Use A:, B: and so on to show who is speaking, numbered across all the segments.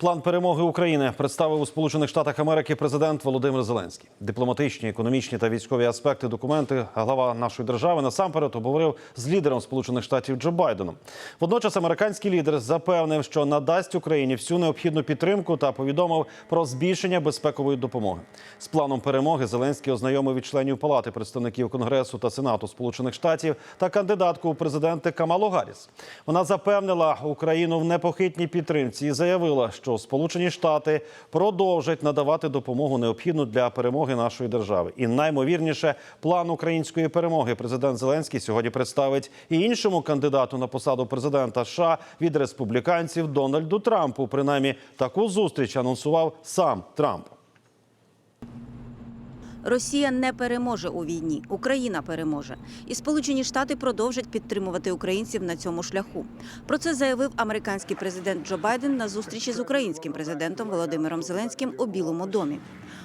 A: План перемоги України представив у Сполучених Штатах Америки президент Володимир Зеленський. Дипломатичні, економічні та військові аспекти документи глава нашої держави насамперед обговорив з лідером Сполучених Штатів Джо Байденом. Водночас американський лідер запевнив, що надасть Україні всю необхідну підтримку та повідомив про збільшення безпекової допомоги. З планом перемоги Зеленський ознайомив від членів Палати представників Конгресу та Сенату Сполучених Штатів та кандидатку у президенти Камалу Гарріс. Вона запевнила Україну в непохитній підтримці і заявила, що Сполучені Штати продовжать надавати допомогу необхідну для перемоги нашої держави. І наймовірніше, план української перемоги президент Зеленський сьогодні представить і іншому кандидату на посаду президента США від республіканців Дональду Трампу. Принаймні таку зустріч анонсував сам Трамп.
B: Росія не переможе у війні, Україна переможе. І Сполучені Штати продовжать підтримувати українців на цьому шляху. Про це заявив американський президент Джо Байден на зустрічі з українським президентом Володимиром Зеленським у Білому домі.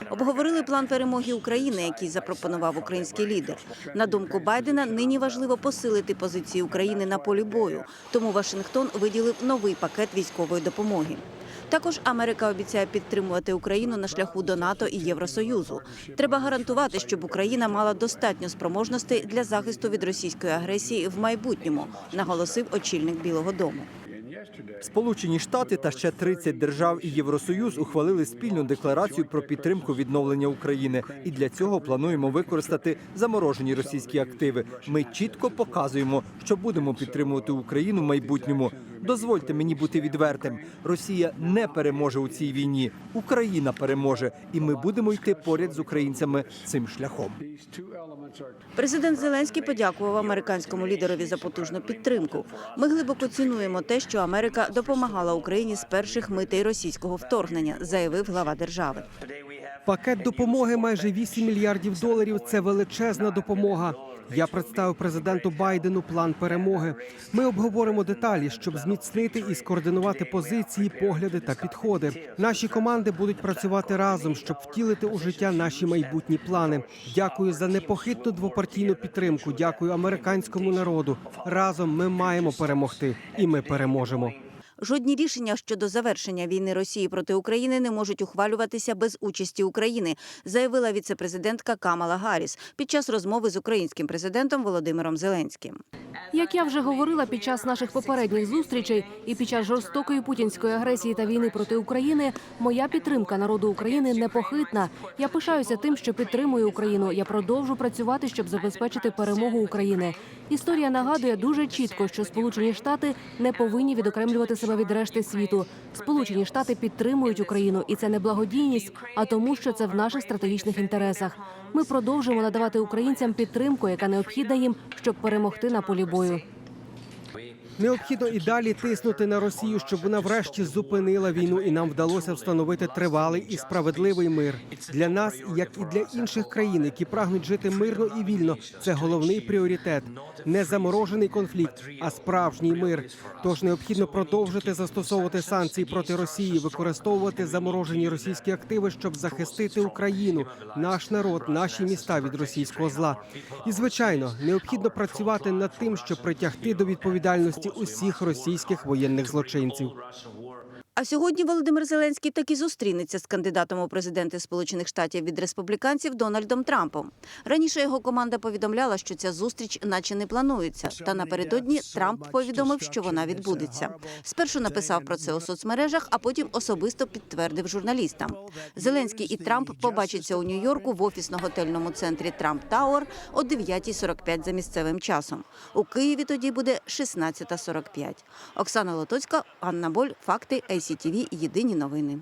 B: Обговорили план перемоги України, який запропонував український лідер. На думку Байдена, нині важливо посилити позиції України на полі бою. Тому Вашингтон виділив новий пакет військової допомоги. Також Америка обіцяє підтримувати Україну на шляху до НАТО і Євросоюзу. Треба гарантувати, щоб Україна мала достатньо спроможностей для захисту від російської агресії в майбутньому, наголосив очільник Білого Дому.
C: Сполучені Штати та ще 30 держав і Євросоюз ухвалили спільну декларацію про підтримку відновлення України. І для цього плануємо використати заморожені російські активи. Ми чітко показуємо, що будемо підтримувати Україну в майбутньому. Дозвольте мені бути відвертим. Росія не переможе у цій війні. Україна переможе, і ми будемо йти поряд з українцями цим шляхом.
B: Президент Зеленський подякував американському лідерові за потужну підтримку. Ми глибоко цінуємо те, що Америка допомагала Україні з перших митей російського вторгнення, заявив глава держави.
D: Пакет допомоги майже 8 мільярдів доларів. Це величезна допомога. Я представив президенту Байдену план перемоги. Ми обговоримо деталі, щоб зміцнити і скоординувати позиції, погляди та підходи. Наші команди будуть працювати разом, щоб втілити у життя наші майбутні плани. Дякую за непохитну двопартійну підтримку. Дякую американському народу. Разом ми маємо перемогти, і ми переможемо.
B: Жодні рішення щодо завершення війни Росії проти України не можуть ухвалюватися без участі України, заявила віцепрезидентка Камала Гарріс під час розмови з українським президентом Володимиром Зеленським.
E: Як я вже говорила під час наших попередніх зустрічей і під час жорстокої путінської агресії та війни проти України, моя підтримка народу України непохитна. Я пишаюся тим, що підтримую Україну. Я продовжу працювати, щоб забезпечити перемогу України. Історія нагадує дуже чітко, що Сполучені Штати не повинні відокремлювати себе від решти світу. Сполучені Штати підтримують Україну, і це не благодійність, а тому, що це в наших стратегічних інтересах. Ми продовжимо надавати українцям підтримку, яка необхідна їм, щоб перемогти на полі бою.
D: Необхідно і далі тиснути на Росію, щоб вона врешті зупинила війну, і нам вдалося встановити тривалий і справедливий мир для нас, як і для інших країн, які прагнуть жити мирно і вільно. Це головний пріоритет. Не заморожений конфлікт, а справжній мир. Тож необхідно продовжити застосовувати санкції проти Росії, використовувати заморожені російські активи, щоб захистити Україну, наш народ, наші міста від російського зла. І звичайно, необхідно працювати над тим, щоб притягти до відповідальності усіх російських воєнних злочинців.
B: А сьогодні Володимир Зеленський таки зустрінеться з кандидатом у президенти Сполучених Штатів від республіканців Дональдом Трампом. Раніше його команда повідомляла, що ця зустріч наче не планується. Та напередодні Трамп повідомив, що вона відбудеться. Спершу написав про це у соцмережах, а потім особисто підтвердив журналістам. Зеленський і Трамп побачаться у Нью-Йорку в офісно-готельному центрі Трамп Тауер о 9.45 за місцевим часом. У Києві тоді буде 16.45. Оксана Лотоцька, Анна Боль, факти ICTV, Єдині новини.